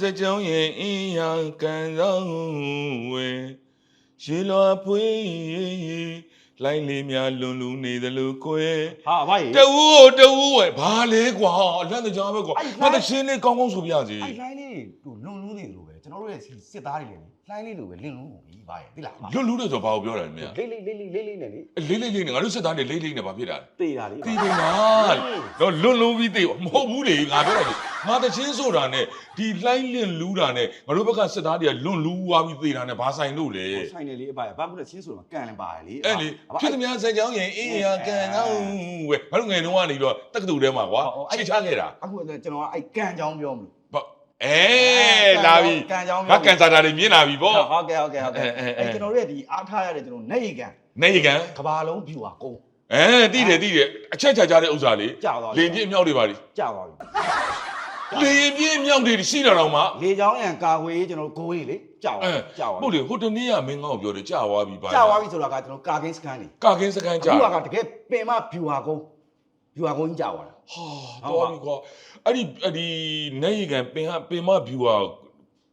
ဖြစ်သည်များစကြောင်းရဲ့အင်းရကန်ဆောင်ဝဲရေလွာဖွေးလိုင်းလေးများလွန်လူနေသလိုကိုယ်ဟာအဘကြီးတဝူးတဝူးဝဲဘာလဲကွာလန့်တကြားပဲကွာအဲ့ငါတချင်းလေးကောင်းကောင်းဆိုပြစီအဲ့လိုင်းလေးတွေလွန်လူးနေလို့ပဲကျွန်တော်တို့ရဲ့စစ်သားတွေလည်းလိုင်းလေးလိုပဲလင်းလုံးကိုပြီးပါရဲ့သိလားလွတ်လူတဲ့ဆိုဘာကိုပြောတာလဲမင်းလေးလေးလေးလေးလေးလေးနဲ့လေလေးလေးလေးနဲ့ငါတို့စစ်သားတွေလေးလေးနဲ့ဘာဖြစ်တာလဲတေးတာလေတီးတယ်လားတော့လွတ်လူပြီးတေးမဟုတ်ဘူးလေငါပြောတာလေ ငါတချင်းဆိုတာနဲ့ဒီလှိုင်းလင့်လူတာနဲ့ငါတို့ဘက်ကစစ်သားတွေကလွတ်လူသွားပြီးတေးတာနဲ့ဘာဆိုင်လို့လဲဆိုင်နေလေအဘဘာမှမချင်းဆိုတော့ကန်လည်းပါရဲ့လေအဲ့လေဖြစ်သည်များစကြောင်းရင်အင်းရကန်ကောင်းဝဲငါတို့ငယ်တုန်းကနေတော့တက္ကသိုလ်ထဲမှာကွာချစ်ချခဲ့တာအခုကျွန်တော်ကအဲ့ကန်ချောင်းပြောမလို့ဘာအဲလာပြီကန်ချောင်းငါကန်စာတာတွေမြင်လာပြီပေါ့ဟုတ်ကဲ့ဟုတ်ကဲ့ဟုတ်ကဲ့အဲအဲအဲအဲ့ကျွန်တော်တို့ရဲ့ဒီအားထားရတဲ့ကျွန်တော်နေရီကန်နေကန်ကဘာလုံးဖြူပါကုန်းအဲတိတယ်တိတယ်အချက်ချာချာတဲ့ဥစ္စာလေကြာသွားလင်ပြင်းမြောက်တွေပါလိကြာသွားပြီ လင်ပြင်းမြောက်တွေရှိတာတော့မှလေချောင်းရံကာဝေးကျွန်တော်ဂိုးကြီးလေကြာသွားအဲကြာသွားဟုတ်လေဟိုတနေ့ကမင်းငါ့ကိုပြောတယ်ကြာသွားပြီပါကြာသွားပြီဆိုတာကကျွန်တော်ကာကင်းစကန်နေကာကင်းစကန်ကြာအခုကတကယ်ပင်မဖြူပါကုန်းဖြူပါကုန်းကြီးကြာသွားတာဟာတော်ပြီကွာအဲ့ဒီအဲ့ဒီနေကန်ပင်ဟာပင်မဗျူဟာ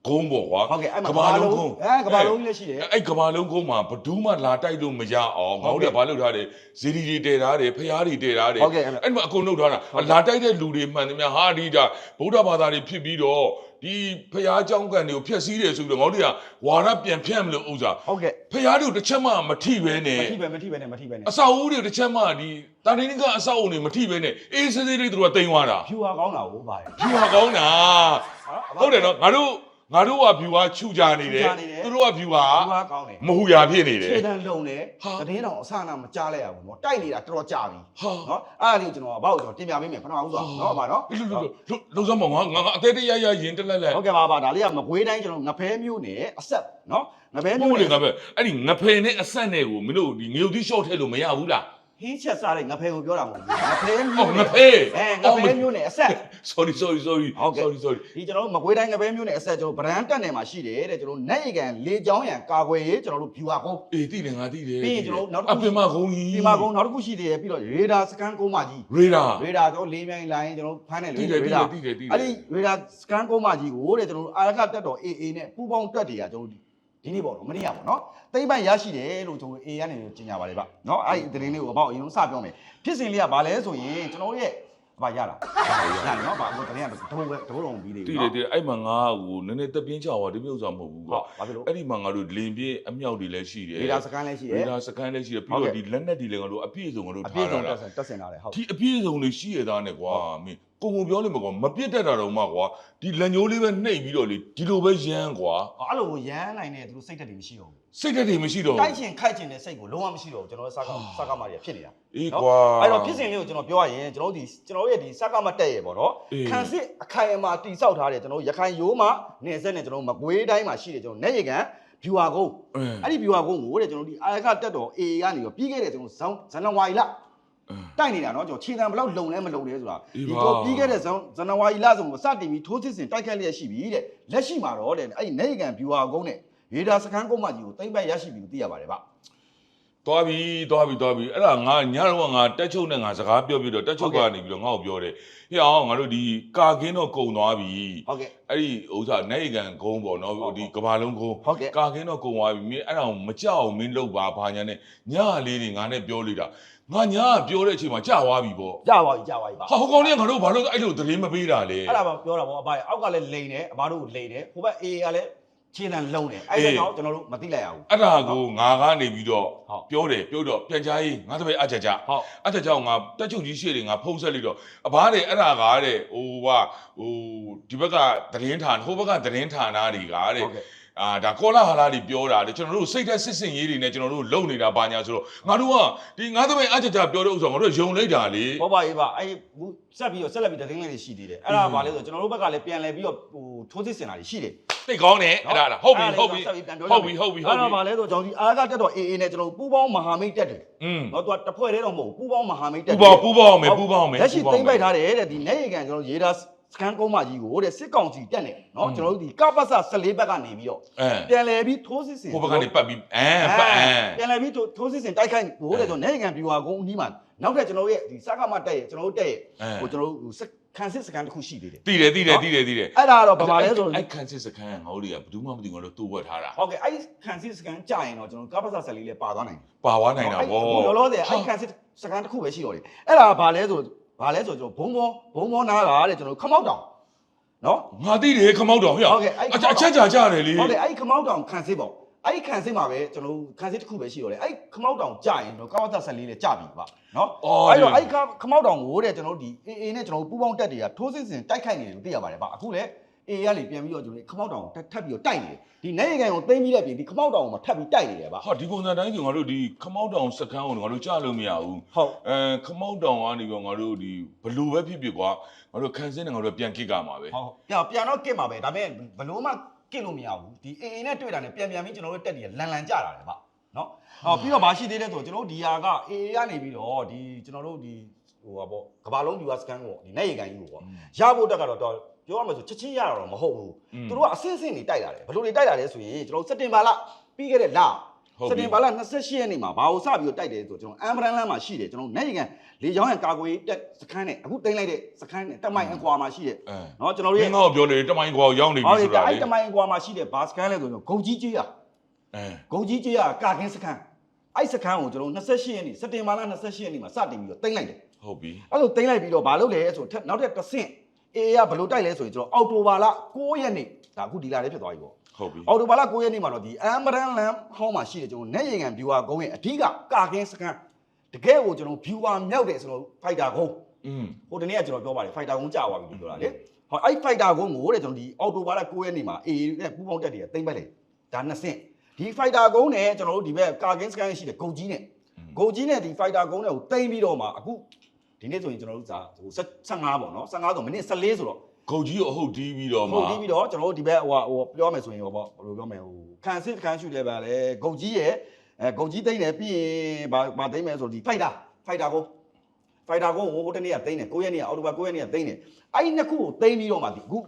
ဂုံးပေါ့ကွာ ဟုတ်ကဲ့အဲ့မှာ ကဘာလုံးဂုံး အဲကဘာလုံးကြီးလည်းရှိတယ် အဲ့ကဘာလုံးကုန်းမှာဘဒူးမှလာတိုက်လို့မရအောင်ငါ ဟုတ် တို့ ကဲ့ ကဘာလုပ်ထားတယ်ဇီဒီတွေတည်ထားတယ်ဖျားတွေတည်ထားတယ် ဟုတ်ကဲ့အဲ့မှာ အဲ့ဒီမှာအကုန်လုပ်ထားတာ ဟုတ်ကဲ့ လာတိုက်တဲ့လူတွေမှန်တယ်များဟာဒီဒါဗုဒ္ဓဘာသာတွေဖြစ်ပြီးတော့ဒီဖျားเจ้าကန်တွေကိုဖျက်ဆီးတယ်ဆိုပြီးတော့ငါတို့ကဝါရပြန်ဖြန့်မလို့ဥစ္စာ ဟုတ်ကဲ့ ဖျားတို့တစ်ချက်မှမထိပဲနဲ့ မထိပဲမထိပဲနဲ့မထိပဲနဲ့ အဆောက်အဦတွေတစ်ချက်မှဒီတာနေနကအဆောက်အဦတွေမထိပဲနဲ့အေးစေးစေးလေးတို့ကတိမ်သွားတာ ဖြူပါကောင်းတာကိုပါရဲ့ ဖြူဟာကောင်းတာဟုတ်တယ်နော်ငါတို့ ငါတို့ကဖြူဟာချူကြနေတယ်ချူကြနေတယ်သူတို့ကဖြူဟာဖြူပါကောင်းတယ်မဟူရာဖြစ်နေတယ်ခြေတန်းလုံးတယ်ဟာတည်င်းတော်အဆအနာမကြားလိုက်ရဘူးနော်တိုက်နေတာတော်တော်ကြာပြီဟာနော်အဲ့ဒါလေးကျွန်တော်ကဘာလို့ကျွန်တော်တင်ပြပေးမယ်ခဏအောင်ဆိုနော်ပါနော်လှလှလှလှစမ်းမငါငါငါအသေးသေးရရရင်တက်လက်လက်ဟုတ်ကဲ့ပါပါဒါလေးကမကွေးတိုင်းကျွန်တော်ငဖဲမျိုးနဲ့အဆက်နော်ငဖဲဘိုးမျိုးလေနဲ့ငါပဲအဲ့ဒီငဖယ်နဲ့အဆက်နဲ့ကိုမင်းတို့ဒီငရုတ်တိရှော့ထည့်လို့မရဘူးလား ဟင်းချက်စားတဲ့ငဖဲကိုပြောတာမဟုတ်ဘူးငဖဲအော်မျိုးငဖယ်အဲငဖဲမျိုးနဲ့အဆက် sorry sorry sorry ဟုတ်ကဲ့ sorry sorry ဒီကျွန်တော်တို့မကွေးတိုင်းငပဲမျိုးနဲ့အဆက်ကျွန်တော်ဗရန်တက်နယ်မှာရှိတယ်တဲ့ကျွန်တော်နိုင်ကန်လေချောင်းရံကာကွယ်ရေးကျွန်တော်တို့ view ကုန်းအေးတိတယ်ငါတိတယ်ပြီးရင်ကျွန်တော်တို့နောက်တစ်ခုအပင်မကုန်းကြီးဒီမှာကုန်းနောက်တစ်ခုရှိသေးတယ်ပြီးတော့ရေဒါစကန်ကုန်းမကြီးရေဒါရေဒါကျွန်တော်လေးမြိုင်လိုင်းကျွန်တော်ဖမ်းတယ်လေတိတယ်တိရေတဒါယ်တိတယ်တိတယ်အဲ့ဒီရေဒါစကန်ကုန်းမကြီးကိုတဲ့ကျွန်တော်တို့အာရကတက်တော် AA နဲ့ပူပေါင်းတက်တွေကကျွန်တော်တို့ ဒီနေ့ပေါ့နော်မနေ့ကပေါ့နော်တိမ့်ပိုင်ရရှိတယ်လို့ကျွန်တော် AA ကနေကြေညာပါတယ်ဗျနော်အဲ့ဒီသတင်းလေးကိုအပေါ့အရင်ဆုံးစပြောမယ်ဖြစ်စဉ်လေးကဘာလဲဆိုရင်ကျွန်တော်တို့ရဲ့ဘာရတာရတယ်နော်ဘာလို့သတင်းကတဘုတ်ပဲတဘုတ်လုံးပြီးသေးတိဘူးတယ်နော်တိတယ်အဲ့မှာငါ့ကိုနည်းနည်းတက်ပြင်းချသွားဒီမျိုးဥစ္စာမဟုတ်ဘူးဟုကွာတ်ဘာဖြစ်လို့အဲ့ဒီမှာငါတို့လင်ပြင်းအမြောက်တွေလည်းရှိတယ်ရေဒါစကန်လည်းရှိရရေယ်ဒါစကန်လည်းရှိတယ်ပြီးဟုတ်တော့ကဲ့ဒီလက်နက်တွေလည်းငါတို့အပြည့်စုံငါတို့အထားပြည့်စုံတာတက်ဆင်တက်ဆင်လာတယ်ဟုတ်ဒီအပြည့်စုံတွေရှိရသားနဲ့ကွာမင်း ကိုကိုပြောလိမ့်မယ်ကွာမပြစ်တတ်တာတော့မှကွာဒီလက်ညိုးလေးပဲနှိပ်ပြီးတော့လေဒီလိုပဲရမ်းကွာအဲ့လိုကိုရမ်းနိုင်တဲ့သူတို့စိတ်သက်တွေမရှိတော့ဘူးစိတ်ဓာတ်တွေမရှိတော့တိုက်ချင်ခိုက်ချင်တဲ့စိတ်ကိုလုံးဝမရှိတော့ဘူးကျွန်တော်တို့စကားစကားမတွေဖြစ်နေတာအေးနော်ကွာအဲ့တော့ဖြစ်စဉ်လေးကိုကျွန်တော်ပြောရရင်ကျွန်တော်တို့ဒီကျွန်တော်တို့ရဲ့ဒီစကားမတက်ရဲ့ပေါ့နော်အေးခံစစ်အခိုင်အမာတိဆောက်ထားတဲ့ကျွန်တော်တို့ရခိုင်ရိုးမှာနေဆက်နဲ့ကျွန်တော်တို့မကွေးတိုင်းမှာရှိတဲ့ကျွန်တော်နေရကန်ဗျူဟာကုန်းအဲအဲ့ဒီဗျူဟာကုန်းကိုတဲ့ကျွန်တော်တို့ဒီအာရကတက်တော် AA ကနေတော့ပြီးခဲ့တဲ့ကျွန်တော်ဇန်ဇန်နဝါရီလအဲ တိုက်နေတာနော်ကျွန်တော်ခြေတံဘယ်လောက်လုံလဲမလုံလဲဆိုတာအေးဒီပါကိုပြီးခဲ့တဲ့ဇန်ဇန်နဝါရီလဆိုစတင်ပြီးထိုးစစ်စင်တိုက်ခတ်လျက်ရှိပြီတဲ့လက်ရှိမှာတော့တဲ့အဲ့ဒီနေရကန်ဗျူဟာကုန်းနဲ့ရေဒါစကန်ကုန်းမကြီးကိုတိမ့်ပိုက်ရရှိပြီလို့သိရပါတယ်ဗျ သွားပြီသွားပြီသွားပြီအဲ့ဒါငါညတော့ငါတက်ချုပ်နဲ့ငါစကားပြောပြီးတော့တက်ချုပ်ကနေပြီးတော့ငါ့ကိုပြောတယ်ဟေ့အောင်ငါတို့ဒီကာကင်းတော့ကုံသွားပြီဟုတ်ကဲ့အဲ့ဒီဥစ္စာနိုင်ကန်ဂုံးပေါ့နော်ဟုတ်ဒီကဘာလုံးဂုံးဟုတ်ကဲ့ကာကင်းတော့ကုံသွားပြီမင်းအဲ့ဒါကိုမကြောက်အောင်မင်းလုပ်ပါဘာညာနဲ့ညလေးတွေငါနဲ့ပြောလိုက်တာငါညကပြောတဲ့အချိန်မှာကြာသွားပြီပေါ့ကြာပါပြီကြာပါပြီပါဟာဟိုကောင်လေးကငါတို့ဘာလို့အဲ့လိုသတင်းမပေးတာလဲအဲ့ဒါပါပြောတာပေါ့အဘအောက်ကလည်းလိန်တယ်အဘတို့ကိုလိန်တယ်ဟိုဘက် AA ကလည်း ခြေတံလုံးတယ်အဲ့ဒါကြောင့်ကျွန်တော်တို့မသိလိုက်ရဘူးအဲ့ဒါကိုငါကနေပြီးတော့ဟုတ်ပြောတယ်ပြောတော့ပြန်ကြားရေးငါတပည့်အချက်ကြဟုတ်အဲ့ဒါကြောင့်ငါတက်ချုပ်ကြီးရှေ့တွေငါဖုံးဆက်လိုက်တော့အဘားတဲ့အဲ့ဒါကားတဲ့ဟိုကဟိုဒီဘက်ကသတင်းဌာနဟိုဘက်ကသတင်းဌာနတွေကတဲ့ဟုတ်ကဲ့ အာဒါကောလာဟာလာတွေပြောတာတဲ့ကျွန်တော်တို့စိတ်သက်စစ်စင်ရေးတွေနဲ့ကျွန်တော်တို့လုံနေတာပါညာဆိုတော့ငါတို့ကဒီငါတပည့်အချက်ကြပြောတဲ့ဥစ္စာငါတို့ယုံလိုက်တာလေဘောပါရေးပါအဲ့ဘူးဆက်ပြီးတော့ဆက်လက်ပြီးသတင်းလေးတွေရှိသေးတယ်အဲ့ဒါပါလေဆိုကျွန်တော်တို့ဘက်ကလည်းပြန်လဲပြီးတော့ဟိုထိုးစစ်စင်တာတွေရှိတယ်သိကောင်းတယ်အဲ့ဒါလားဟုတ်ပြီဟုတ်ပြီဆက်ပြီးပြန်ပြောဟုတ်ပြီဟုတ်ပြီဟုတ်အဲ့ဒါပါပြီလေဆိုကျွန်တော်ဒီအားကတက်တော့ AA နဲ့ကျွန်တော်ပူးပေါင်းမဟာမိတ်တက်တယ်อืมတော့သူကတစ်ဖွဲ့တည်းတော့မဟုတ်ဘူးပူးပေါင်းမဟာမိတ်တက်ပူပေါင်းပူပေါင်းမယ်ပူပေါင်းမယ်လက်ရှိပူပေါင်းမယ်သိမ့်ပိုက်ထားတယ်တဲ့ဒီနေရီကန်ကျွန်တော်ရေဒါ စကန်ကုန်းမကြီးကိုတဲ့စစ်ကောင်စီတက်နေနော်ကျွန်တော်တို့ဒီကပ္ပစ14ဘက်ကနေပြီးတော့အဲပြန်လဲပြီးထိုးစစ်စင်ဟိုဘက်ကနေပတ်ပြီးအဲပတ်အဲပြန်လဲပြီးထိုးထိုးစစ်စင်တိုက်ခိုက်ဖို့တဲ့ကျွန်တော်နေရီကန်ဗျူဟာကုန်းအနီးမှာနောက်ထပ်ကျွန်တော်ရဲ့ဒီစကားမတက်ရဲ့ကျွန်တော်တို့တက်ရဲ့အဲဟိုကျွန်တော်တို့ဟိုစစ်ခံစစ်စကန်တစ်ခုရှိသေးတယ်တည်တယ်တည်တယ်တည်တယ်တည်တယ်အဲ့ဒါကတော့ဘာပါလဲဆိုတော့အဲ့ခန်းစစ်စခန်းကငါတို့တွေကဘယ်သူမှမသိဘူးငါတို့တူဝက်ထားတာဟုတ်ကဲ့အဲ့ဒီခံစစ်စကန်ကြာရင်တော့ကျွန်တော်ကပ္ပစာဆက်လေးလည်းပါသွားနိုင်တယ်ပါဝါနိုင်တာဗောအခုလောလောဆယ်အဲ့ခံစစ်စကန်တစ်ခုပဲရှိတော့တယ်အဲ့ဒါဘာလဲဆို ဘာလဲဆိုကျွန်တော်ဘုံဘောဘုံဘောနားတာတဲ့ကျွန်တော်ခမောက်တောင်နော် ငါသိတယ်ခမောက်တော်ဟဲ့ဟုတ်ကဲ့အဲ့အချက်အချက်ကြာကြတယ်လေဟုတ်တယ်အဲ့ဒီခမောက်တောင်ခံစစ်ပေါ့အဲ့ဒီခံစစ်မှာပဲကျွန်တော်ခံစစ်တစ်ခုပဲရှိတော့တယ်အဲ့ဒီခမောက်တောင်ကြာရင်တော့ကပ္ပစာဆက်လေးလည်းကြာပြီပါနော်အော်အဲ့တော့အဲ့ဒီခမောက်တောင်ကိုတဲ့ကျွန်တော်တို့ဒီ AA နဲ့ကျွန်တော်တို့ပူးပေါင်းတက်တွေကထိုးစစ်စင်တိုက်ခိုက်နေတယ်လို့သိရပါတယ်ဗျအခုလည်း AA ကလေပြန်ပြီးတော့ကျွန်တော်တို့ခမောက်တောင်ကိုထပ်ပြီးတော့တိုက်နေတယ်ဒီနေရီကန်ကိုသိမ်းပြီးတဲ့ပြင်ဒီခမောက်တောင်ကိုမှထပ်ပြီးတိုက်နေတယ်ဗျဟာဒီပုံစံတိုင်းဆိုငါတို့ဒီခမောက်တောင်စခန်းကိုငါတို့ကြားလို့မရဘူးဟုတ်အဲခမောက်တောင်ကနေပြီးတော့ငါတို့ဒီဘလူပဲဖြစ်ဖြစ်ကွာငါတို့ခန်းစင်းနေငါတို့ပြန်ကိကမှာပဲဟုတ်ပြန်ပြန်တော့ကစ်မှာပဲဒါပေမဲ့ဘလို့မှကစ်လို့မရဘူးဒီ AA နဲ့တွေ့တာနဲ့ပြန်ပြန်ပြီးကျွန်တော်တို့တက်တွေကလန်လန်ကြတာလေဗျနော်ဟောပြီးတော့ဘာရှိသေးလဲဆိုတော့ကျွန်တော်တို့ဒီဟာက AA ကနေပြီးတော့ဒီကျွန်တော်တို့ဒီဟိုဟာပေါ့ကဘာလုံး viewer scan ကိုဒီနေရီကန်ကြီးကိုပေါ့ရဖို့တက်ကတော့တော့ ပြောရမယ်ဆိုချက်ချင်းရတာတော့မဟုတ်ဘူးသူတို့ကအဆင့်ဆင့်နေတိုက်တာတယ်ဘလို့တွေတိုက်တာလဲဆိုရင်ကျွန်တော်စက်တင်ဘာလပြီးခဲ့တဲ့လ စက်တင်ဘာလ28ရက်နေ့မှာဘာကိုစပြီးတော့တိုက်တယ်ဆိုကျွန်တော်အမ်ဘရန်လန်မှာရှိတယ်ကျွန်တော်နိုင်ကန်လေချောင်းရံကာကွယ်တက်စခန်းနဲ့အခုတင်လိုက်တဲ့စခန်းနဲ့တက်မိုင်အကွာမှာရှိတယ် အဲ เนาะကျွန်တော် မ တို့ င်း ရဲ့ တော့ပြောလေတမိုင်းကွာရောက်နေပြီ ဟုတ် ဆို ကဲ့ တော့လေ အဲ့တက်မိုင်အကွာမှာရှိတဲ့ဘာစခန်းလဲဆိုတော့ဂုံကြီးကြီးရ အဲ ဂုံကြီးကြီးရကာကင်းစခန်းအဲ့စခန်းကိုကျွန်တော်28ရက်နေ့စက်တင်ဘာလ28ရက်နေ့မှာစတင်ပြီးတော့တင်လိုက်တယ် ဟုတ်ပြီ အဲ့လိုတင်လိုက်ပြီးတော့ဘာလုပ်လဲဆိုတော့နောက်ထပ်တစ်ဆင့် အေးရဘယ်လိုတိုက်လဲဆိုရင်ကျွန်တော်အော်တိုဘာလ9ရက်နေ့ဒါအခုဒီလာလေးဖြစ်သွားပြီပေါ့ဟုတ်ပြီအော်တိုဘာလ9ရက်နေ့မှာတော့ဒီအမ်ဘရန်လန်ဟောင်းမှာရှိတယ်ကျွန်တော်နဲ့ရေကန် viewer ကုန်းရဲ့အဓိကကာကင်းစကန်တကယ်ကိုကျွန်တော် viewer မြောက်တယ်ဆိုတော့ fighter ကုန်းอืมဟိုတနေ့ကကျွန်တော်ပြောပါတယ် fighter ကုန်းကြာသွားပြီပြောတာလေဟောအဲ့ fighter ကုန်းကိုတဲ့ကျွန်တော်ဒီအော်တိုဘာလ9ရက်နေ့မှာအေးနဲ့ပူပေါင်းတက်တယ်တိမ့်ပိုက်လေဒါနှစ်ဆင့်ဒီ fighter ကုန်းနဲ့ကျွန်တော်တို့ဒီဘက်ကာကင်းစကန်ရှိတယ်ဂုံကြီးနဲ့ဂုံကြီးနဲ့ဒီ fighter ကုန်းနဲ့ကိုတိမ့်ပြီးတော့မှအခု ဒီနေ့ဆိုရင်ကျွန်တော်တို့စာဟို15ပေါ့နော်15ဆိုမိနစ်14ဆိုတော့ဂုတ်ကြီးကိုအဟုတ်တီးပြီးတော့မှဟုတ်ပြီးပြီးတော့ကျွန်တော်တို့ဒီဘက်ဟိုဟိုပြောမယ်ဆိုရင်ဟိုပေါ့ဘယ်လိုပြောမလဲဟိုခံစစ်ခံရှုလဲပါလေဂုတ်ကြီးရဲ့အဲဂုတ်ကြီးသိမ့်တယ်ပြီးရင်ဘာဘာသိမ့်မယ်ဆိုဒီဖိုက်တာဖိုက်တာကိုဖိုက်တာကိုဟိုဟိုတနေ့ကသိမ့်တယ်9ရက်နေ့ကအော်တိုဘာ9ရက်နေ့ကသိမ့်တယ်အဲ့ဒီနှစ်ခုကိုသိမ့်ပြီးတော့မှဒီအခု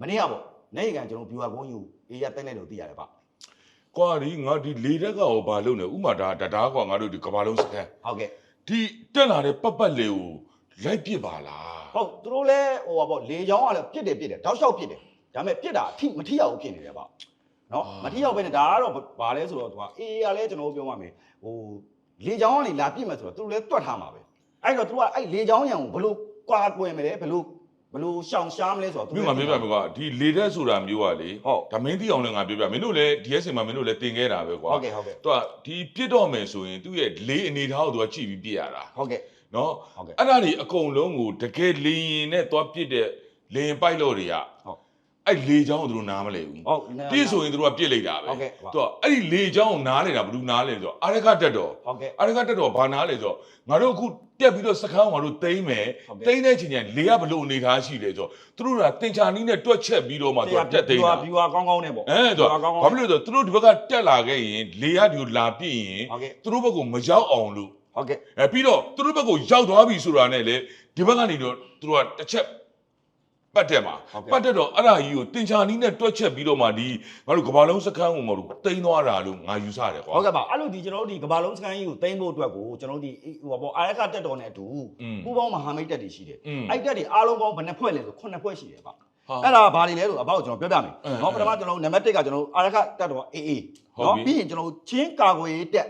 မနေ့ကပေါ့နေ့ကကျွန်တော် viewer ကုန်းယူအေးရသိမ့်လိုက်လို့သိရတယ်ဗျကွာဒီငါဒီလေတက်ကရောဘာလုပ်နေဥမာဒါဒါဒါကွာငါတို့ဒီကဘာလုံးစခန်းဟုတ်ကဲ့ ဒီတက်လာတဲ့ပတ်ပတ်လေးကိုလိုက်ပစ်ပါလားဟုတ်သူတို့လဲဟိုပါပေါ့လေချောင်းကလည်းပြစ်တယ်ပြစ်တယ်တောက်လျှောက်ပြစ်တယ်ဒါပေမဲ့ပြစ်တာအထိမထိရောက်ဘူးဖြစ်နေတယ်ဗျနော်မထိရောက်ပဲနဲ့ဒါကတော့ဘာလဲဆိုတော့သူကအေးရလဲကျွန်တော်တို့ပြောမှမယ်ဟိုလေချောင်းကနေလာပြစ်မယ်ဆိုတော့သူတို့လဲတွတ်ထားမှာပဲအဲ့တော့သူကအဲ့လေချောင်းရံကိုဘလို့ကွာကွယ်မလဲဘလို့ ဘလို့ရှောင်ရှားမလဲဆိုတော့မြို့ငါပြောပြမယ်ကွာဒီလေတက်ဆိုတာမျိုးကလေဟုတ်ဒါမင်းသိအောင်လည်းငါပြောပြမင်းတို့လည်း DS မှာမင်းတို့လည်းတင်ခဲ့တာပဲကွာဟုတ်ကဲ့ဟုတ်ကဲ့သူကဒီပြစ်တော့မယ်ဆိုရင်သူ့ရဲ့လေးအနေထားကိုသူကကြည့်ပြီးပြစ်ရတာဟုတ်ကဲ့နော်ဟုတ်ကဲ့အဲ့ဒါတွေအကုန်လုံးကိုတကယ်လေရင်နဲ့သွားပြစ်တဲ့လေရင်ပိုက်လို့တွေကဟုတ် အဲ့လေချောင်းကိုသူတို့နားမလဲဘူးဟုတ်ပြည့်ဆိုရင်သူတို့ကပြစ်လိုက်တာပဲဟုတ်ကဲ့သူကအဲ့ဒီလေချောင်းကိုနားလေတာဘယ်သူနားလဲဆိုတော့အာရခတက်တော်ဟုတ်ကဲ့အာရခတက်တော်ဘာနားလဲဆိုတော့ငါတို့အခုတက်ပြီးတော့စခန်းကိုငါတို့တိမ့်မယ်ဟုတ်ကဲ့တိမ့်တဲ့ချိန်ကျရင်လေကဘလို့အနေထားရှိလဲဆိုတော့သူတို့ကတင်ချာနီးနဲ့တွက်ချက်ပြီးတော့မှသူကတက်သိမ့်တာဗီဝါကောင်းကောင်းနဲ့ပေါ့အဲသူကကောင်းကောင်းဘာဖြစ်လို့လဲဆိုတော့သူတို့ဒီဘက်ကတက်လာခဲ့ရင်လေကဒီကိုလာပြည့်ရင်ဟုတ်ကဲ့သူတို့ဘက်ကမရောက်အောင်လို့ဟုတ်ကဲ့အဲပြီးတော့သူတို့ဘက်ကရောက်သွားပြီဆိုတာနဲ့လေဒီဘက်ကနေတော့သူတို့ကတစ်ချက် ပတ်တက်မှာ ဟုတ်ကဲ့ ပတ်တက်တော့အဲ့ဒါကြီးကိုတင်ချာနီးနဲ့တွက်ချက်ပြီးတော့မှဒီငါတို့ကဘာလုံးစခန်းကိုငါတို့တိမ့်သွားတာလို့ငါယူဆတယ်ကွာ ဟုတ်ကဲ့ပါအဲ့လိုဒီကျွန်တော်တို့ဒီကဘာလုံးစကန်ကြီးကိုတင်ဖို့အတွက်ကိုကျွန်တော်တို့ဒီဟိုပါပေါ့အာရခတက်တော်နဲ့အတူ อืม ပူပေါင်းမဟာမိတ်တက်တွေရှိတယ် อืม အဲ့တက်တွေအားလုံးပေါင်းဘယ်နှဖွဲ့လဲဆို9ဖွဲ့ရှိတယ်ဗျ ဟာ အဲ့ဒါဘာတွေလဲဆိုအဘောက်ကျွန်တော်ပြောပြမယ် အဲ နော်ပထမကျွန်တော်နံပါတ်1ကကျွန်တော်အာရခတက်တော် AA ဟုတ် နော် ပြီ ပြီးရင်ကျွန်တော်ချင်းကာကွယ်ရေးတက်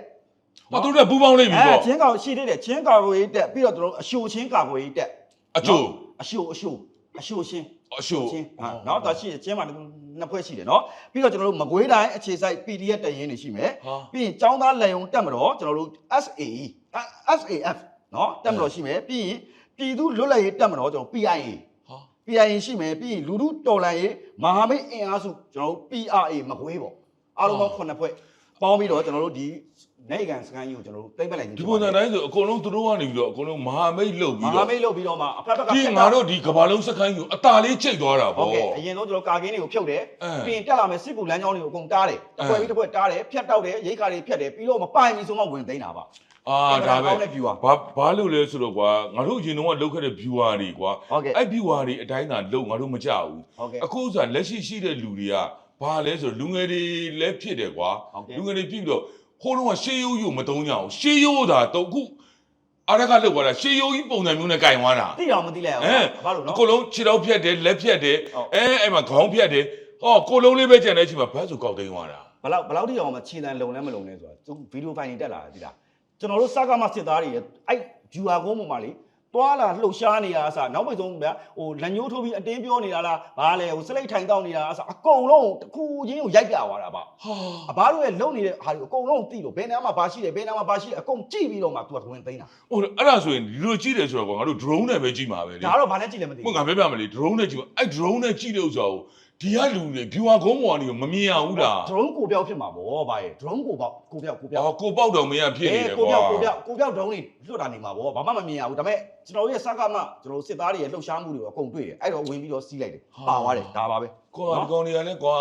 ဟောသူတို့ကပူပေါင်းလိုက်ပြီ အဲ ပေါ့ ချင်းကာရှိသေးတယ်ချင်းကာကွယ်ရေးတက်ပြီးတော့ကျွန်တော်အရှိုချင်းကာကွယ်ရေးတက် အချို့ အရှိုအရှို အရှို့ရှင်းအရှို့ရှင်းဟာနောက်တာရှိရင်ကျင်းမှာနှစ်ဖွဲ့ရှိတယ်နော်ပြီးတော့ကျွန်တော်တို့မကွေးတိုင်းအခြေစိုက် PDF တရင်တွေရှိမယ်ပြီးရင်ចောင်းသားလက်ယုံတက်မတော်ကျွန်တော်တို့ SAE SAF နော်တက်မတော်ရှိမယ်ပြီးရင်ပြည်သူလွတ်လပ်ရေးတက်မတော်ကျွန်တော် PIA PIA ရှိမယ်ပြီးရင်လူထုတော်လှန်ရေးမဟာမိတ်အင်အားစုကျွန်တော်တို့ PRA မကွေးပေါ့အားလုံးပေါင်း9ဖွဲ့ပေါင်းပြီးတော့ကျွန်တော်တို့ဒီ နိုင်ကန်စကန်ကြီးကိုကျွန်တော်တို့တိမ့်ပလိုက်ခြင်းဒီပုံစံတိုင်းဆိုအကုန်လုံးသူတို့ကနေပြီးတော့အကုန်လုံးမဟာမိတ်လုပ်မပြီးဟာတော့မိတ်လုပ်ပြီးတော့မှအဖက်ဖက်ကဒီငါတို့ဒီကဘာလုံးစခန်းကြီးကိုအตาလေးချိတ်သွားတာဟုတ်ပေါ့ကဲ့အရင်ဆုံးကျွန်တော်ကာကင်းတွေကိုဖြုတ်တယ်အဲ ပြီးရင်တက်လာမယ်စစ်ကူလမ်းကြောင်းတွေကိုအကုန်တားတယ်အဲတစ်ဖွဲ့ပြီးတစ်ဖွဲ့တားတယ်ဖြတ်တောက်တယ်ရိတ်ခါတွေဖြတ်တယ်ပြီးတော့မပိုင်ဘူးဆိုမှဝင်သိမ်းတာပါ အာဒါပဲကောင်းတဲ့ viewer ဘာဘာလို့လဲဆိုတော့ကွာငါတို့အရင်တော့လောက်ခဲ့တဲ့ viewer တွေကွာဟုတ်ကဲ့အဲ့ viewer တွေအတိုင်းသာလုံငါတို့မကြောက်ဘူးဟုတ်ကဲ့အခုဆိုလက်ရှိရှိတဲ့လူတွေကဘာလဲဆိုတော့လူငယ်တွေလည်းဖြစ်တယ်ကွာဟုတ်ကဲ့ လူငယ်တွေဖြစ်ပြီးတော့ ဟိုတော့ကရှေးရိုးရိုးမတုံးကြအောင်ရှေးရိုးသာတော့အခုအားရကလောက်သွားတာရှေးရိုးကြီးပုံစံမျိုးနဲ့ကင်သွားတာသိအောင်မသိလိုက်အောင်အဲဘာလို့နော်ကိုလုံးခြေထောက်ဖြတ်တယ်လက်ဖြတ်တယ်ဟုတ်အဲအဲ့မှာခေါင်းဖြတ်တယ်ဟောကိုလုံးလေးပဲကြံတဲ့အချိန်မှာဘတ်ဆိုကောက်သိမ်းသွားတာဘလောက်ဘလောက်တိအောင်မခြေတန်လုံလဲမလုံလဲဆိုတာသူဗီဒီယိုဖိုင်တွေတက်လာတယ်ဒီလားကျွန်တော်တို့စကားမစစ်သားတွေရဲ့အဲ့ဂျူဟာကုန်းပေါ်မှာလေ တွာလာလှုပ်ရှားနေတာအစားနောက်ပိတ်ဆုံးဗျာဟိုလက်ညှိုးထိုးပြီးအတင်းပြောနေတာလားဘာလဲဟိုစလိတ်ထိုင်တောက်နေတာအစားအကုန်လုံးတစ်ခုချင်းကိုရိုက်ပြသွားတာပါဟာအဘတို့ရဲ့လုံနေတဲ့ဟာတွေအကုန်လုံးသိလို့ဘယ်နာမှာဘာရှိတယ်ဘယ်နာမှာဘာရှိတယ်အကုန်ကြည့်ပြီးတော့မှသူကဝင်သိမ်းတာဟိုအဲ့ဒါဆိုရင်ဒီလိုကြည့်တယ်ဆိုတော့ကွာငါတို့ drone နဲ့ပဲကြည့်မှာပဲလေဒါတော့ဘာနဲ့ကြည့်လဲမသိမဘူးဟုတ်ငါပြောပြမလေ drone နဲ့ကြည့်မှာအဲ့ drone နဲ့ကြည့်တဲ့ဥစ္စာကို ဒီကလူတွေ viewer ကုန်းပေါ်ကနေမမြင်အောင်လား drone ကိုပြောက်ဖြစ်မှာဗောဗျာ drone ကိုပေါက်ကိုပြောက်ကိုပြောက်ဟောကိုပေါက်တော်မင်းကဖြစ်နေတယ်ကိုကွာပြောက်ကိုပြောက်ကိုပြောက် drone တွေလွတ်တာနေမှာဗောဘာမှမမြင်ရဘူးဒါပေမဲ့ကျွန်တော်တို့ရဲ့စကားမှကျွန်တော်တို့စစ်သားတွေရဲ့လှုပ်ရှားမှုတွေကိုအကုန်တွေ့တယ်အဲ့တော့ဝင်ပြီးတော့စီးလိုက်တယ်ပါသွားတယ်ဒါပါပဲ ကွာဒီကောင်တွေကလည်းကွာ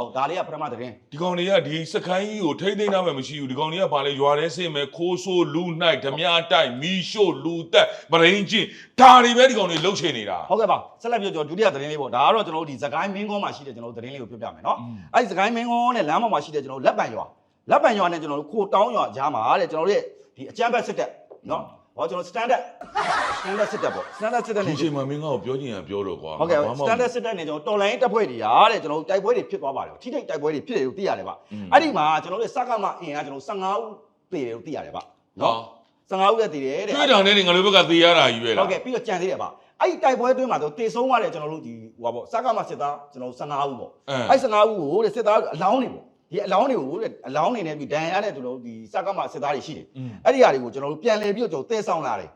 ဟုတ်ဒါလေးကပထမသတင်းဒီကောင်တွေကဒီစကိုင်းကြီးကိုထိမ့်သိမ်းထားမှမရှိဘူးဒီကောင်တွေကဘာလဲရွာထဲဆင်းမယ်ခိုးဆိုးလူနှိုက်ဓမြတိုက်မီးရှို့လူတက်မရင်းချင်းဒါတွေပဲဒီကောင်တွေလှုပ်ချင်နေတာဟုတ်ကဲ့ပါဆက်လက်ပြောကျွန်တော်ဒုတိယသတင်းလေးပေါ့ဒါကတော့ကျွန်တော်တို့ဒီစကိုင်းမင်းကုန်းမှာရှိတဲ့ကျွန်တော်တို့သတင်းလေးကိုပြောပြမယ်နော်အဲ့ဒီစကိုင်းမင်းကုန်းနဲ့လမ်းပေါ်မှာရှိတဲ့ကျွန်တော်တို့လက်ပံရွာလက်ပံရွာနဲ့ကျွန်တော်တို့ခိုတောင်းရွာကြားမှာတဲ့ကျွန်တော်တို့ရဲ့ဒီအကြမ်းဖက်စစ်တပ်နော် ဟောကျွန်တော် standard standard စစ်တပ်ပေါ့ standard စစ်တပ်ဒီနဲ့ချိန်မှာမင်းကတော့ပြောချင်ရပြောတော့ကွာဟုတ်ကဲ့ ဘာမှမ standard စစ်တပ်နဲ့ကျွန်တော်တော်လိုင်းတပ်ဖွဲ့တွေရာတဲ့ကျွန်တော်တို့တိုက်ပွဲတွေဖြစ်သွားပါတယ်ထိထိတိုက်ပွဲတွေဖြစ်တယ်လို့သိရတယ်ဗျအဲ့ဒီမှာကျွန်တော်တို့စကမအင်အားကျွန်တော်15ဦးတည်တယ်လို့သိရတယ်ဗျနော်15ဦးလည်းတည်တယ်တဲ့ တွေ့တာနဲ့ငါတို့ဘက်ကသေရတာကြီးပဲလားဟုတ်ကဲ့ပြီးတော့ကြံသေးတယ်ဗျအဲ့ဒီတိုက်ပွဲအတွင်းမှာတော့တည်ဆုံးသွားတယ်ကျွန်တော်တို့ဒီဟိုပါပေါ့စကမစစ်သားကျွန်တော်15ဦးပေါ့အဲအဲ့15ဦးကိုတဲ့စစ်သားအလောင်းတွေပေါ့ ဒီအလောင်းတွေကိုတဲ့အလောင်းတွေနဲ့ပြီးဒဏ်ရာနဲ့ကျွန်တော်တို့ဒီစကမစစ်သားတွေရှိတယ်အဲ့ဒီဟာတွေကိုကျွန်တော်တို့ပြန်လည်ပြီးတော့ကျွန်တော်တည်ဆောင်လာတယ်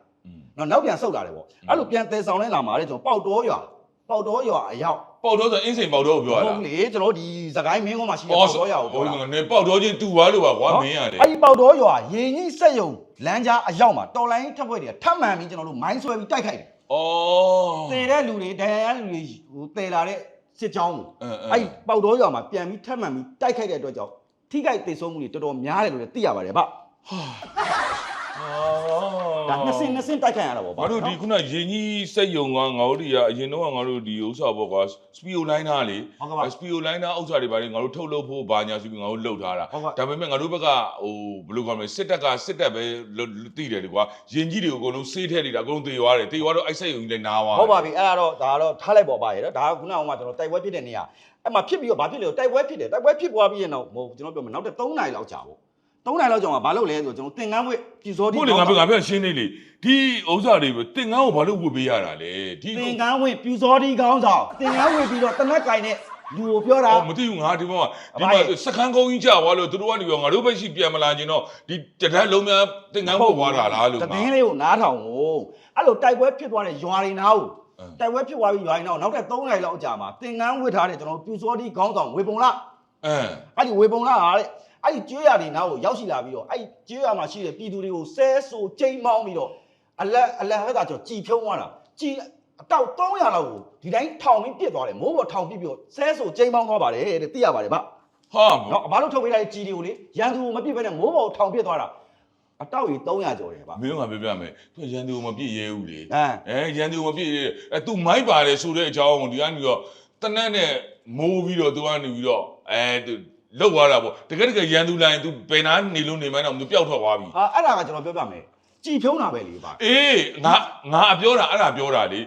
နော်နောက်ပြန်ဆုတ်လာတယ်ပေါ့အဲ့လိုပြန်တည်ဆောင်လဲလာမှာလေကျွန်တော်ပေါက်တော်ရွာပေါက်တော်ရွာအရောက်ပေါက်တော့ဆိုအင်းစိန်ပေါက်တော့ပြောရဟုတာတ်လေကျွန်တော်ဒီစကိုင်းမင်းကုန်းမှာရှိတဲ့ပေါက်တော်ရွာကိုဟိုပြောတာကနေပေါက်တော့ချင်းတူသွားလို့ပါကွာမင်းရတယ်အဲ့ဒီပေါက်တော်ရွာရေကြီးစက်ယုံလမ်းကြားအရောက်မှာတော်လိုင်းထပ်ဖွဲ့တွေကထပ်မှန်ပြီးကျွန်တော်တို့မိုင်းဆွဲပြီးတိုက်ခိုက်တယ်ဩတည်တဲ့လူတွေဒဏ်ရာရလူတွေဟိုတည်လာတဲ့ စစ်ကြောင်းကိုအဲအဲအဲ့ဒီပေါက်တော်ရွာမှာပြန်ပြီးထပ်မှန်ပြီးတိုက်ခိုက်တဲ့အတွက်ကြောင့်ထိခိုက်ဒေဆုံးမှုတွေတော်တော်များတယ်လို့လည်းသိရပါတယ်ဗျဟာ ဒါနှစ်စင်းနှစ်စင်းတိုက်ခိုက်ရတာပေါ့ဗျငါတို့ဒီခုနရင်ကြီးစက်ယုံကငါတို့တွေကအရင်တော့ငါတို့ဒီဥစ္စာပေါ့ကွာစပီယိုလိုင်းသားလေဟုတ်ကဲ့ပါစပီယိုလိုင်းသားဥစ္စာတွေပါလေငါတို့ထုတ်လုပ်ဖို့ဘာညာဆိုပြီးငါတို့လုပ်ထားတာဟုတ်ကဲ့ဒါပေမဲ့ငါတို့ဘက်ကဟိုဘယ်လိုကောမလဲစစ်တပ်ကစစ်တပ်ပဲသိတယ်လေကွာရင်ကြီးတွေကိုအကုန်လုံးစေးထဲနေတာအကုန်လုံးသေသွားတယ်သေသွားတော့အဲ့စက်ယုံကြီးလည်းနားသွားဟုတ်ပါပြီအဲ့ဒါတော့ဒါကတော့ထားလိုက်ပေါ်ပါရဲ့နော်ဒါကခုနကမှကျွန်တော်တိုက်ပွဲဖြစ်တဲ့နေရာအဲ့မှာဖြစ်ပြီးတော့ဘာဖြစ်လဲတိုက်ပွဲဖြစ်တယ်တိုက်ပွဲဖြစ်သွားပြီးရင်တော့ဟိုကျွန်တော်ပြောမယ်နောက်တဲ့3နိုင်လောက်ကြာပေါ့ 3နိုင်လောက်ကြာမှာဘာလုပ်လဲဆိုတော့ကျွန်တော်သင်္ကန်းဝတ်ပြည်စောတိဟုတ်လေငါပြောငါပြောရှင်းနေလေဒီဥစ္စာတွေပဲတင်ငန်းကိုဘာလို့ဝတ်ပေးရတာလဲဒီသင်္ကန်းဝတ်ပြည်စောတိကောင်းဆောင်သင်္ကန်းဝတ်ပြီးတော့တနက်ကင်နဲ့လူကိုပြောတာအော်မသိဘူးငါဒီမှာဒီမှာစခန်းကုန်းကြီးကြာသွားလို့သူတို့ကနေပြောငါတို့ဘက်ရှိပြန်မလာခြင်းတော့ဒီတဒတ်လုံးများတင်ငန်းဝတ်သွားတာလားလို့တငါည်င်းလေးကိုနားထောင်ကိုအဲ့လိုတိုက်ပွဲဖြစ်သွားတဲ့ရွာတွေနားကိုအင်းတိုက်ပွဲဖြစ်သွားပြီးရွာတွေနားကိုနောက်တဲ့3နိုင်လောက်ကြာမှာသင်္ကန်းဝတ်ထားတဲ့ကျွန်တော်ပြည်စောတိကောင်းဆောင်ဝေပုံလားအဲအဲ့ဒီဝေပုံလာတဲ့ အဲ့ဒီကျွေးရတွေနားကိုရောက်ရှိလာပြီးတော့အဲ့ဒီကျွေးရမှာရှိတဲ့ပြည်သူတွေကိုဆဲဆိုချိန်မောင်းပြီးတော့အလက်အလက်ဟက်ကကြောင့်ကြည်ဖြုံးသွားတာကြည်အတောက်300လောက်ကိုဒီတိုင်းထောင်ပြီးပြစ်သွားတယ်မိုးပေါ်ထောင်ပြီးပြီးတော့ဆဲဆိုချိန်မောင်းသွားပါတယ်တဲ့သိရပါတယ်ဗျဟာနော်ဘာလို့ထုတ်ပေးလိုက်ကြည်တွေကိုလေရန်သူကိုမပြစ်ဘဲနဲ့မိုးပေါ်ထောင်ပြစ်သွားတာအတောက်ကြီး300ကျော်တယ်ဗျမင်းကပြောပြမယ်သူရန်သူကိုမပြစ်ရဲဘူးလေအဲရန်သူကိုမပြစ်ရဲအဲသူမိုက်ပါတယ်ဆိုတဲ့အကြောင်းကိုဒီကနေတော့တနက်နဲ့မိုးပြီးတော့သူကနေပြီးတော့အဲ လောက်သွားတာပေါ့တကယ်တကယ်ရန်သူလိုင်း तू ဘယ်နာနေလို့နေမှန်းတော့ तू ပျောက်ထွက်သွားပြီ ဟာအဲ့ဒါကကျွန်တော်ပြောပြမယ်ကြည်ဖြုံးတာပဲလေဗျ အေးငါငါအပြောတာအဲ့ဒါပြောတာလေ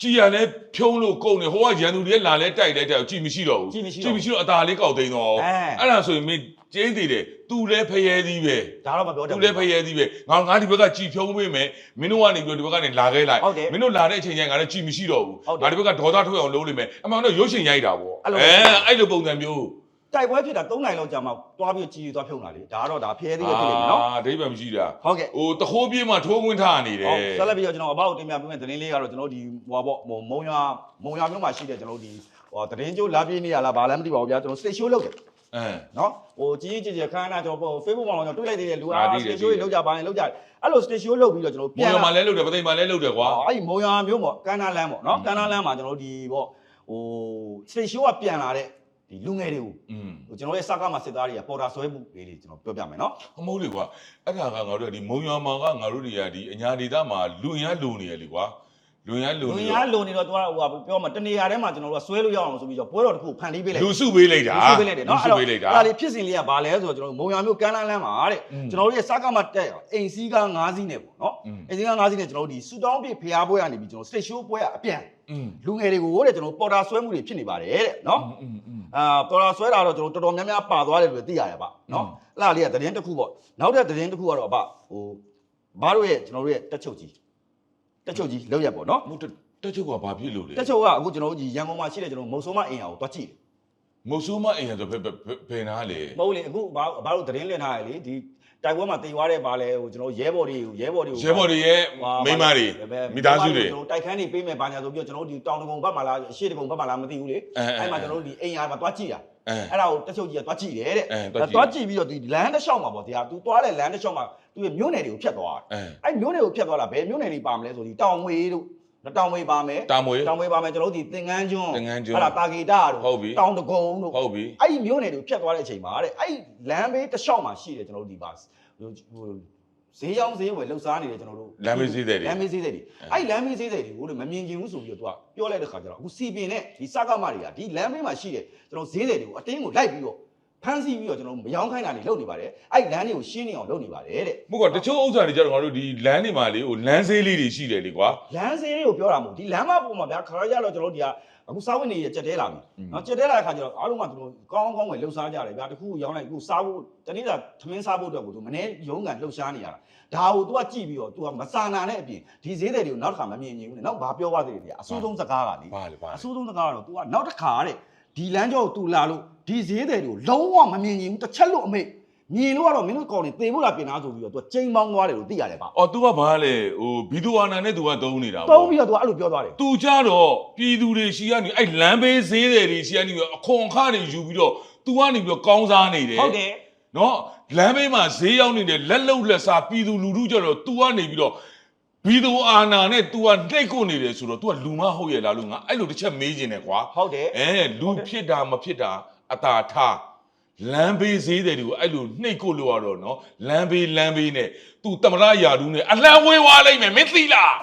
ကြည်ရလဲဖြုံးလို့ကုန်နေဟိုကရန်သူတွေလာလဲတိုက်လဲတိုက်ကြည်မရှိတော့ဘူး ကြည်မရှိတော့ ကြည်မရှိတော့အသာလေးကောက်သိမ်းတော့ အဲ အဲ့ဒါဆိုရင်မင်းကျင်းသေးတယ် तू လဲဖျဲသီးပဲ ဒါတော့မပြောတတ် သူ ဘူး လည်းဖျဲသီးပဲငါငါဒီဘက်ကကြည်ဖြုံးပေးမယ်မင်းတို့ကနေပြီးတော့ဒီဘက်ကနေလာခဲ့လိုက် ဟုတ်တယ် မင်းတို့လာတဲ့အချိန်ကျရင်ငါလည်းကြည်မရှိတော့ဘူး ဟုတ်တယ် ငါဒီဘက်ကဒေါသထွက်အောင်လုပ်လိမ့်မယ်အမှန်တော့ရုပ်ရှင်ရိုက်တာပေါ့ အဲ့လို အဲအဲ့လိုပုံစံမျိုး တိုက်ပွဲဖြစ်တာ3နိုင်လောက်ကြာမှတွားပြီးကြည်သွားဖြုံးတာလေဒါကတော့ဒါဖျဲသေးရဖြစ်နေပြီနော်အာအဓိပ္ပာယ်မရှိတာဟုတ်ကဲ့ဟိုတခိုးပြေးမှထိုးခွင်းထားနေတယ်ဟုတ်ဆက်လက်ပြီးတော့ကျွန်တော်အဘောက်တင်ပြပေးမယ့်သတင်းလေးကတော့ကျွန်တော်ဒီဟိုပါပေါ့ဟိုမုံရွာမုံရွာမြို့မှာရှိတဲ့ကျွန်တော်ဒီဟိုသတင်းကျိုးလာပြေးနေရလားဘာလဲမသိပါဘူးဗျာကျွန်တော်စတေရှိုးလုပ်တယ်အဲနော်ဟိုကြီးကြီးကျယ်ကျယ်ခန်းနာကျွန်တော် Facebook မှာကျွန်တော်တွေ့လိုက်သေးတယ်လူအာအားသိစတယ်တေရှိုးတွေလုပ်ကြပါရင်လုပ်ကြတယ်အဲ့လိုစတေရှိုးလုပ်ပြီးတော့ကျွန်တော်မောပြန်င်ရလာမှာလဲလုပ်တယ်ပသိမ်မှာလဲလုပ်တယ်ကွာအဲ့ဒီမုံရွာမြို့ပေါ့ကန်းနာလမ်းပေါ့နော်ကန်းနာလမ်းမှာကျွန်တော်ဒီပေါ့ဟိုစတေရှိုးကပြန်လာတဲ့ ဒီလူငယ်တွေကိုဟိုကျွန်တော်ရဲ့စကားမှာစစ်သားတွေကပေါ်တာဆွဲမှုလေးတွေကျွန်တော်ပြောပြမယ်နော်အမုန်းတွေကွာအဲ့ဒါကငါတို့ကဒီမုံရွာမှာကငါတို့တွေကဒီအညာဒေသမှာလူရလူနေရလေကွာလူရလူနေလူရလူနေတော့သူကဟိုပြောမှာတနေရာထဲမှာကျွန်တော်တို့ကဆွဲလို့ရအောင်ဆိုပြီးတော့ပွဲတော်တစ်ခုဖန်တီးပေးလိုက်လူစုပေးလိုက်တာလူစုပေးလိုက်တယ်နော်အဲ့တော့ဒါလေးဖြစ်စဉ်လေးကဘာလဲဆိုတော့ကျွန်တော်တို့မုံရွာမြို့ကမ်းလန်းလန်းမှာတဲ့ကျွန်တော်တို့ရဲ့စကားမှာတက်အိမ်စီးကား၅စီးနဲ့ပေါ့နော်အိမ်စီးကား၅စီးနဲ့ကျွန်တော်တို့ဒီဆူတောင်းပြဖျားပွဲကနေပြီးကျွန်တော်စတစ်ရှိုးပွဲကအပြန်လူငယ်တွေကိုတဲ့ကျွန်တော်ပေါ်တာဆွဲမှုတွေဖြစ်နေပါတယ်တဲ့နော် အာပေါ်တာဆွဲတာတော့ကျွန်တော်တော်တော်များများပါသွားတယ်လို့သိရတယ်ဗျနော်อืมအဲ့ဒါလေးကသတင်းတစ်ခုပေါ့နောက်တဲ့သတင်းတစ်ခုကတော့ဗျဟိုဘာတို့ရဲ့ကျွန်တော်တို့ရဲ့တက်ချုပ်ကြီးတက်ချုပ်ကြီးလောက်ရပေါ့နော်မဟုတ်တက်ချုပ်ကဘာဖြစ်လို့လဲတက်ချုပ်ကအခုကျွန်တော်တို့ဒီရန်ကုန်မှာရှိတဲ့ကျွန်တော်မုံဆိုးမအင်အားကိုတွားကြည့်တယ်မုတ်ဆိုးမအိမ်ရဆိုဘယ်ဘယ်ဘယ်နာလေမဟုတ်လေအခုဘာဘာလို့သတင်းလင်းထားရလေဒီ တိုက်ပွဲမှာတေသွားတဲ့ဗာလဲဟိုကျွန်တော်ရဲဘော်တွေကိုရဲဘော်တွေကိုရဲဘော်တွေရဲ့မိန်းမတွေမိသားစုတွေကျွန်တော်တိုက်ခန်းတွေပေးမယ်ဘာညာဆိုပြီးတော့ကျွန်တော်တို့ဒီတောင်တကုံဘက်မှာလားအရှိတကုံဘက်မှာလားမသိဘူးလေအဲအဲအဲ့မှာကျွန်တော်တို့ဒီအိမ်ယာမှာတွားကြည့်တာအဲအဲ့ဒါကိုတက်ချုပ်ကြီးကတွားကြည့်တယ်တဲ့အဲတွားကြည့်တွားကြည့်ပြီးတော့ဒီလမ်းတစ်လျှောက်မှာပေါ့တရား तू တွားတဲ့လမ်းတစ်လျှောက်မှာသူရဲ့မြို့နယ်တွေကိုဖြတ်သွားတယ်အဲအဲ့မြို့နယ်ကိုဖြတ်သွားတာဘယ်မြို့နယ်တွေပါမလဲဆိုဒီတောင်ဝေးတို့ တောင်ဝေးပါမယ်တာမွေတောင်ဝေးပါမယ်ကျွန်တော်တို့ဒီသင်္ကန်းကျွန်းသင်္ကန်းကျွန်းအဲ့ဒါတာဂေတာတို့ဟုတ်ပြီတောင်တကုံတို့ဟုတ်ပြီအဲ့ဒီမြို့နယ်တွေဖြတ်သွားတဲ့အချိန်မှာတဲ့အဲ့ဒီလမ်းဘေးတစ်လျှောက်မှာရှိတယ်ကျွန်တော်တို့ဒီပါဟိုဟိုဈေးရောင်းဈေးဝယ်လှုပ်ရှားနေတယ်ကျွန်တော်တို့လမ်းဘေးဈေးသည်တွေလမ်းဘေးဈေးတွေအဲ့ဒီလမ်းဘေးဈေးတွေကိုလည်းမမြင်ချင်ဘူးဆိုပြီးတော့သူကပြောလိုက်တဲ့ခါကျတော့အခုစီပင်နဲ့ဒီစကားမတွေကဒီလမ်းဘေးမှာရှိတယ်ကျွန်တော်ဈေးတွေကိုအတင်းကိုလိုက်ပြီးတော့ ဖမ်းဆီးပြီးတော့ကျွန်တော်မယောင်းခိုင်းတာတွေလုပ်နေပါတယ်အဲ့ဒီလမ်းတွေကိုရှင်းနေအောင်လုပ်နေပါတယ်တဲ့ မဟုတ်ကတချို့ဥစ္စာတွေကြတော့ငါတို့ဒီလမ်းတွေမှာလေဟိုလမ်းဆေးလေးတွေရှိတယ်လေကွာ လမ်းဈေးတွေကိုပြောတာမဟုတ်ဒီလမ်းမပေါ်မှာဗျာခါရကြတော့ကျွန်တော်တို့ဒီကအခုစားဝတ်နေရကြက်တဲလာပြီနော်ကြက်တဲလာတဲ့ခါကျတော့အားလုံးကသူတို့ကောင်းကောင်းဝယ်လှုပ်ရှားကြတယ်ဗျာတခုရောင်းလိုက်ခုစားဖို့တနေ့တာသမင်းစားဖို့အတွက်ကိုသူမနေ့ရုံးကန်လှုပ်ရှားနေရတာဒါကို तू ကကြည့်ပြီးတော့ तू ကမစာနာတဲ့အပြင်ဒီဈေးတွေတွေကိုနောက်တစ်ခါမမြင်ချင်ဘူးလေနောက်ဘာပြောသွားသေးတယ်ဗျာအဆိုးဆုံးစကားကလေ ဘာလေဘာလေ အဆိုးဆုံးစကားကတော့ तू ကနောက်တစ်ခါတဲ့ ဒီလမ်းကြောကို तू လာလို့ဒီဈေးတွေကိုလုံးဝမမြင်ချင်ဘူးတစ်ချက်လို့အမိတ်မြင်လို့ကတော့မင်းတို့ကောင်နေသေဖို့လာပြင်သားဆိုပြီးတော့ तू ချိန်ပေါင်းသွားတယ်လို့သိရတယ်ဗျ အော် तू ကဘာလဲဟိုဘီသူအာနာနဲ့ तू ကသုံးနေတာ တုံးပြီးတော့ तू အဲ့လိုပြောသွားတယ် သူကြတော့ပြည်သူတွေရှိကနေအဲ့လမ်းဘေးဈေးတွေတွေရှိကနေပြီးတော့အခွန်အခတွေယူပြီးတော့ तू ကနေပြီးတော့ကောင်းစားနေတယ် ဟုတ်တယ် နော်လမ်းဘေးမှာဈေးရောက်နေတဲ့လက်လုံလက်စားပြည်သူလူထုကြတော့ तू ကနေပြီးတော့ ဘီသူအာနာနဲ့ तू ကနှိတ်ကုန်နေတယ်ဆိုတော့ तू ကလူမဟုတ်ရဲ့လားလို့ငါအဲ့လိုတစ်ချက်မေးခြင်းတယ်ကွာ ဟုတ်တယ် အဲလူဖြစ်တာမဖြစ်တာအတာထားလမ်းဘေးဈေးတယ်တွေကိုအဲ့လိုနှိတ်ကိုလို့ရတော့နော်လမ်းဘေးလမ်းဘေးနဲ့ तू တမရယာဒူးနဲ့အလံဝေးသွားလိုက်မယ်မင်းသိလား